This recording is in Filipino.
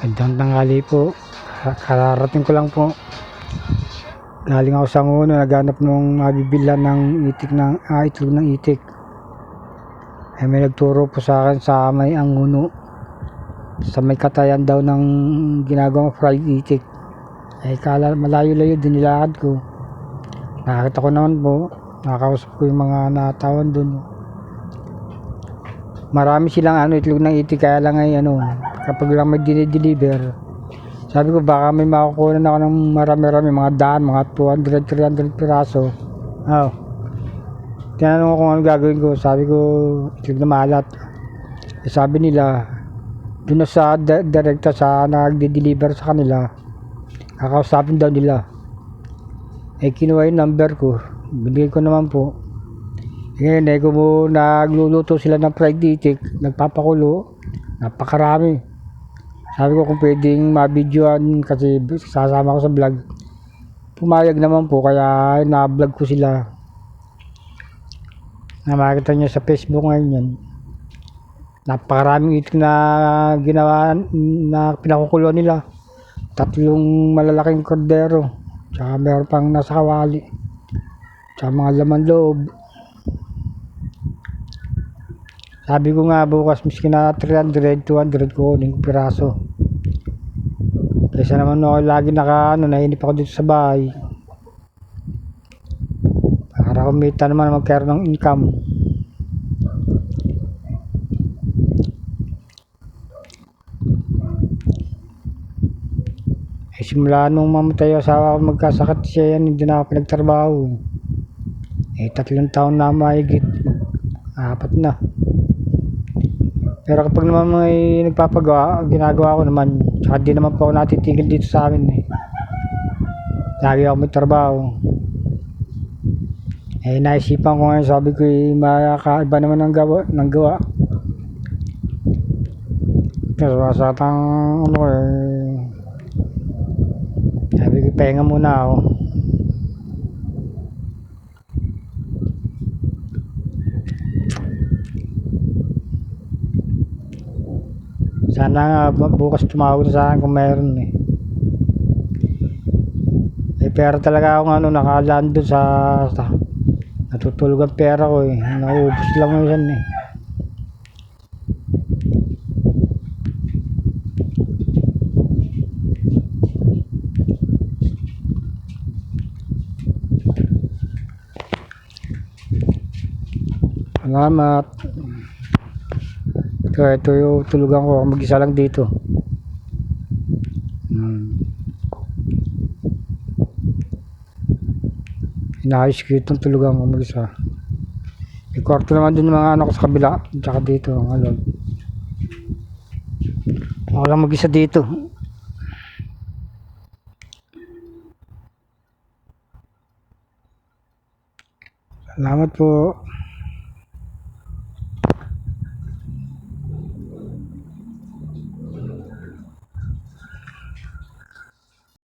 Magandang tanghali po. Kararating ko lang po. Galing ako sa nguno, naghanap nung mabibilan ng itik ng ah, itlog ng itik. Eh, may nagturo po sa akin sa may anguno. Sa may katayan daw ng ginagawang fried itik. Eh, kala malayo-layo din nilakad ko. Nakakita ko naman po. Nakakausap ko yung mga natawan doon. Marami silang ano, itlog ng itik kaya lang ay ano, kapag lang may dinideliver, sabi ko baka may makukunan ako ng marami-rami, mga daan, mga 200, 300 piraso. Oh. Tinanong ko kung ano gagawin ko. Sabi ko, itlog na malat. Eh, sabi nila, doon na sa di- direkta sa nagde-deliver sa kanila, kakausapin daw nila. Eh, kinuha yung number ko. Binigay ko naman po. Ngayon, eh, kung nagluluto sila ng fried itik, nagpapakulo, napakarami. Sabi ko kung pwedeng mabidyoan kasi sasama ko sa vlog. Pumayag naman po, kaya na-vlog ko sila. Na makita niyo sa Facebook ngayon yan. Napakaraming itik na ginawa na pinakukulo nila. Tatlong malalaking kordero. Tsaka meron pang nasa kawali. Tsaka mga laman loob. Sabi ko nga bukas miski na 300, 200 kunin ko piraso. Kaysa naman ako lagi naka ano, nainip ako dito sa bahay. Para kumita naman magkaroon ng income. Eh simula nung mamatay asawa ko magkasakit siya yan, hindi na ako pinagtrabaho. Eh tatlong taon na mahigit. Apat na. Pero kapag naman may nagpapagawa, ginagawa ko naman. Tsaka di naman po ako natitigil dito sa amin eh. Lagi ako may trabaho. Eh, naisipan ko ngayon, sabi ko, eh, makakaiba naman ng gawa. Ng gawa. Pero sa tang, ano eh, sabi ko, pahinga muna ako. Sana nga bu- bukas tumawag sa akin kung meron eh. Eh pera talaga ako ano nakalaan doon sa, sa natutulog ang pera ko eh. Naubos lang yan eh. Salamat. Ito, ito yung tulugan ko. Ako Mag-isa lang dito. Hmm. Inaayos ko itong tulugan ko mag-isa. May kwarto naman din mga anak ko sa kabila. Tsaka dito. Ano. Ako lang mag-isa dito. Salamat po.